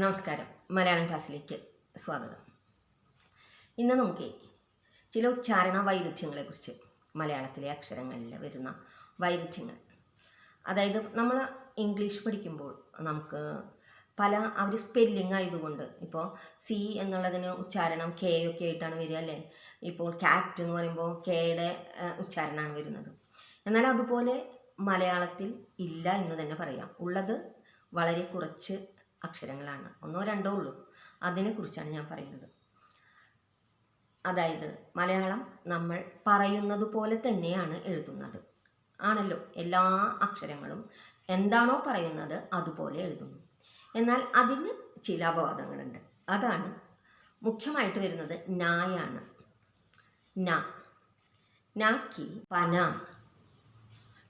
നമസ്കാരം. മലയാളം ക്ലാസ്സിലേക്ക് സ്വാഗതം. ഇന്ന് നമുക്ക് ചില ഉച്ചാരണ വൈരുദ്ധ്യങ്ങളെക്കുറിച്ച് മലയാളത്തിലെ അക്ഷരങ്ങളിൽ വരുന്ന വൈരുദ്ധ്യങ്ങൾ. അതായത് നമ്മൾ ഇംഗ്ലീഷ് പഠിക്കുമ്പോൾ നമുക്ക് പല അവർ സ്പെല്ലിംഗ് ആയതുകൊണ്ട് ഇപ്പോൾ സി എന്നുള്ളതിന് ഉച്ചാരണം കെ ഒക്കെ ആയിട്ടാണ് വരിക അല്ലേ? ഇപ്പോൾ കാറ്റ് എന്ന് പറയുമ്പോൾ കെയുടെ ഉച്ചാരണമാണ് വരുന്നത്. എന്നാൽ അതുപോലെ മലയാളത്തിൽ ഇല്ല എന്ന് തന്നെ പറയാം. ഉള്ളത് വളരെ കുറച്ച് അക്ഷരങ്ങളാണ്. ഒന്നോ രണ്ടോ ഉള്ളൂ. അതിനെക്കുറിച്ചാണ് ഞാൻ പറയുന്നത്. അതായത് മലയാളം നമ്മൾ പറയുന്നത് പോലെ തന്നെയാണ് എഴുതുന്നത്. ആണല്ലോ. എല്ലാ അക്ഷരങ്ങളും എന്താണോ പറയുന്നത് അതുപോലെ എഴുതുന്നു. എന്നാൽ അതിന് ചില അപവാദങ്ങളുണ്ട്. അതാണ് മുഖ്യമായിട്ട് വരുന്നത് നായാണ്. ന. നാക്കി പന.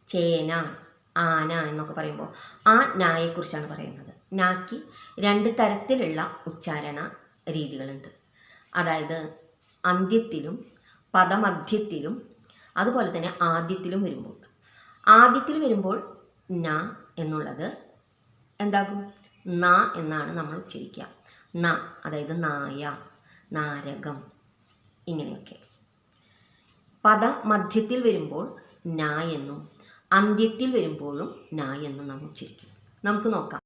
ചേന. ആന എന്നൊക്കെ പറയുമ്പോൾ ആ നായെക്കുറിച്ചാണ് പറയുന്നത്. നാക്കി രണ്ട് തരത്തിലുള്ള ഉച്ചാരണ രീതികളുണ്ട്. അതായത് അന്ത്യത്തിലും പദമധ്യത്തിലും അതുപോലെ തന്നെ ആദ്യത്തിലും വരുമ്പോൾ. ആദ്യത്തിൽ വരുമ്പോൾ ന എന്നുള്ളത് എന്താകും? ന എന്നാണ് നമ്മൾ ഉച്ചരിക്കുക. ന അതായത് നായ നാരകം ഇങ്ങനെയൊക്കെ. പദമധ്യത്തിൽ വരുമ്പോൾ ന എന്നും അന്ത്യത്തിൽ വരുമ്പോഴും ന എന്നും നാം ഉച്ചരിക്കും. നമുക്ക് നോക്കാം.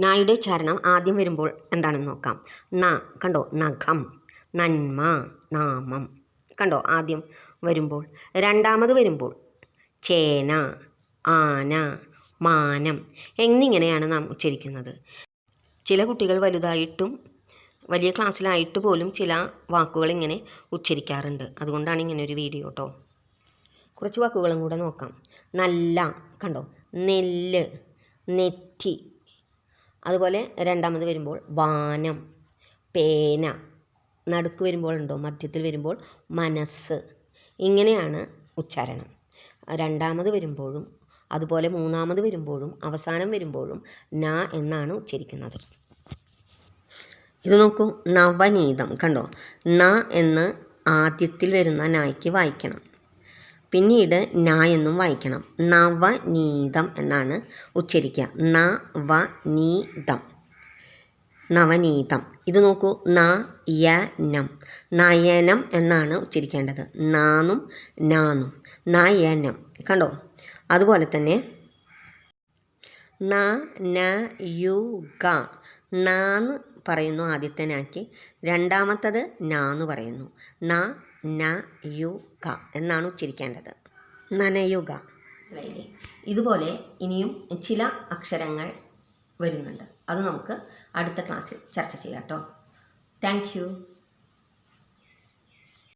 നായുടെ ചരണം ആദ്യം വരുമ്പോൾ എന്താണെന്ന് നോക്കാം. ന കണ്ടോ? നഖം. നന്മ നാമം. കണ്ടോ? ആദ്യം വരുമ്പോൾ. രണ്ടാമത് വരുമ്പോൾ ചേന ആന മാനം എന്നിങ്ങനെയാണ് നാം ഉച്ചരിക്കുന്നത്. ചില കുട്ടികൾ വലുതായിട്ടും വലിയ ക്ലാസ്സിലായിട്ട് പോലും ചില വാക്കുകൾ ഇങ്ങനെ ഉച്ചരിക്കാറുണ്ട്. അതുകൊണ്ടാണ് ഇങ്ങനെ ഒരു വീഡിയോ കേട്ടോ. കുറച്ച് വാക്കുകളും കൂടെ നോക്കാം. നല്ല കണ്ടോ? നെല്ല് നെറ്റി അതുപോലെ രണ്ടാമത് വരുമ്പോൾ വാനം പേന നടുക്ക് വരുമ്പോൾ ഉണ്ടോ മധ്യത്തിൽ വരുമ്പോൾ മനസ്സ് ഇങ്ങനെയാണ് ഉച്ചാരണം. രണ്ടാമത് വരുമ്പോഴും അതുപോലെ മൂന്നാമത് വരുമ്പോഴും അവസാനം വരുമ്പോഴും ന എന്നാണ് ഉച്ചരിക്കുന്നത്. ഇത് നോക്കൂ നവനീതം കണ്ടോ? ന എന്ന് ആദ്യത്തിൽ വരുന്ന നായ്ക്ക് വായിക്കണം. പിന്നീട് ന എന്നും വായിക്കണം. നവനീതം എന്നാണ് ഉച്ചരിക്കുക. നവനീതം. നവനീതം. ഇത് നോക്കൂ. ന യ നം നയനം എന്നാണ് ഉച്ചരിക്കേണ്ടത്. നാന്നും നാന്നും. നയനം. കണ്ടോ? അതുപോലെ തന്നെ ന ന യു ഗ. നാന്ന് പറയുന്നു ആദ്യത്തെ നാക്ക് രണ്ടാമത്തത് നാന്ന് പറയുന്നു. ന ന യു ക എന്നാണ് ഉച്ചരിക്കേണ്ടത്. നനയുക. ഇതുപോലെ ഇനിയും ചില അക്ഷരങ്ങൾ വരുന്നുണ്ട്. അത് നമുക്ക് അടുത്ത ക്ലാസ്സിൽ ചർച്ച ചെയ്യാം കേട്ടോ. താങ്ക്